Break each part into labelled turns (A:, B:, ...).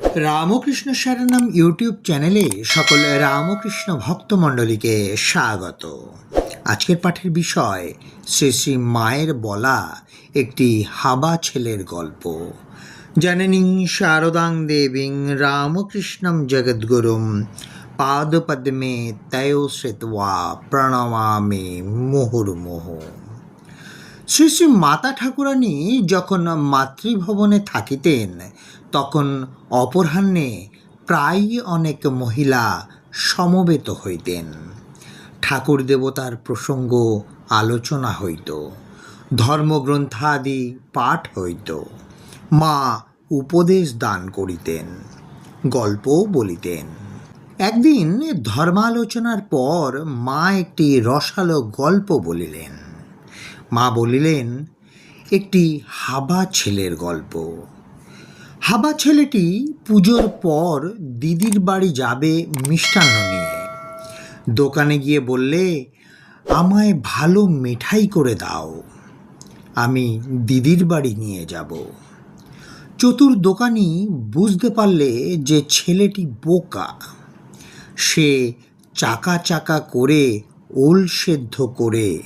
A: Ramakrishna শরণম YouTube চ্যানেলে সকল রামকৃষ্ণ ভক্তমণ্ডলীকে স্বাগত। আজকের পাঠের বিষয়, শ্রী শ্রী মায়ের বলা একটি হাবা ছেলের গল্প। জননীং শারদাং দেবীং রামকৃষ্ণম জগদ্গুরুম পাদপদ্মে তয় শ্রিত্বা প্রণমামে মুহুর্মুহু। শ্রী শ্রী মাতা ঠাকুরানী যখন মাতৃভবনে থাকিতেন, তখন অপরাহ্নে প্রায়ই অনেক মহিলা সমবেত হইতেন। ঠাকুর দেবতার প্রসঙ্গ আলোচনা হইত, ধর্মগ্রন্থাদি পাঠ হইত, মা উপদেশ দান করিতেন গল্প বলিতেন। একদিন ধর্মালোচনার পর মা একটি রসালো গল্প বলিলেন। মা বলিলেন, একটি হাবা ছেলের গল্প। হাবা ছেলেটি পুজোর পর দিদির বাড়ি যাবে মিষ্টান্ন নিয়ে। দোকানে গিয়ে বললে, আমায় ভালো মিঠাই করে দাও। আমি দিদির বাড়ি নিয়ে যাব। চতুর দোকানি বুঝতে পারলে যে ছেলেটি বোকা। সে চাকা চাকা করে ওল সেদ্ধ করে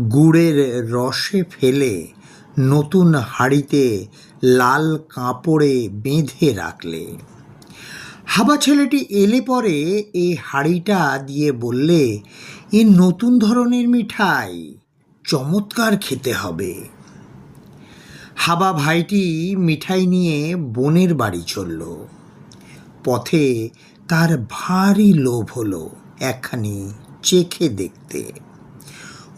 A: গুড়ের রসে ফেলে নতুন হাঁড়িতে লাল কাপড়ে বেঁধে রাখলে। হাবা ছেলেটি এলে পরে এই হাঁড়িটা দিয়ে বললে, এ নতুন ধরনের মিঠাই, চমৎকার খেতে হবে। হাবা ভাইটি মিঠাই নিয়ে বোনের বাড়ি চলল। পথে তার ভারী লোভ হলো একখানি চেখে দেখতে।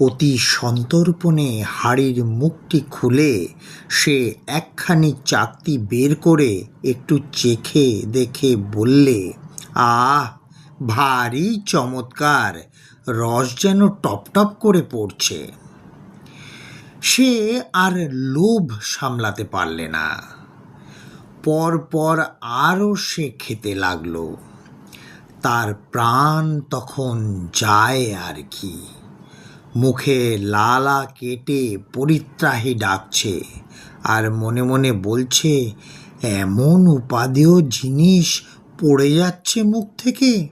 A: অতি সন্তর্পণে হাড়ির মুখটি খুলে সে একখানি চাকতি বের করে একটু চেখে দেখে বললে, আহ, ভারী চমৎকার, রস যেন টপ টপ করে পড়ছে সে আর লোভ সামলাতে পারলে না। পর পর আরও সে খেতে লাগল। তার প্রাণ তখন যায় আর কি। মুখে লালা কেটে পরিত্রাহী ডাকছে আর মনে মনে বলছে, এমন উপাদেয় জিনিস পড়ে যাচ্ছে মুখ থেকে?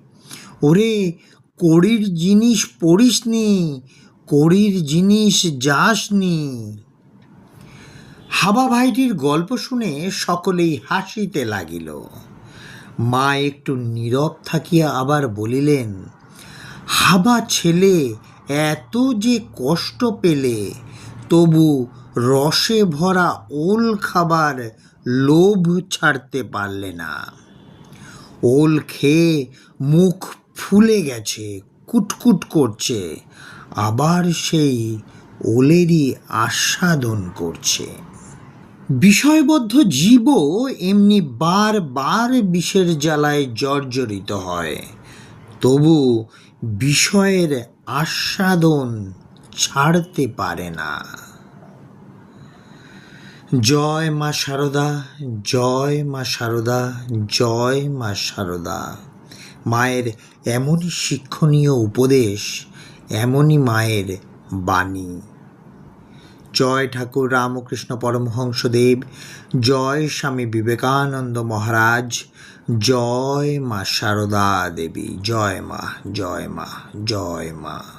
A: ওরে, কড়ির জিনিস পড়িসনি কড়ির জিনিস যাসনি হাবা ভাইটির গল্প শুনে সকলেই হাসিতে লাগিল। মা একটু নীরব থাকিয়া আবার বলিলেন, হাবা ছেলে এত যে কষ্ট পেলে, তবু রসে ভরা ওল খাবার লোভ ছাড়তে পারলে না। ওল খেয়ে মুখ ফুলে গেছে, কুটকুট করছে, আবার সেই ওলেরই আস্বাদন করছে। বিষয়বদ্ধ জীবও এমনি বারবার বিষের জ্বালায় জর্জরিত হয়, তবু বিষয়ের আস্বাদন ছাড়তে পারে না। জয় মা শারদা জয় মা শারদা জয় মা শারদা মায়ের এমনই শিক্ষণীয় উপদেশ, এমনই মায়ের বাণী। জয় ঠাকুর রামকৃষ্ণ পরমহংসদেব, জয় স্বামী বিবেকানন্দ মহারাজ জয় মা শারদা দেবী জয় মা জয় মা জয় মা।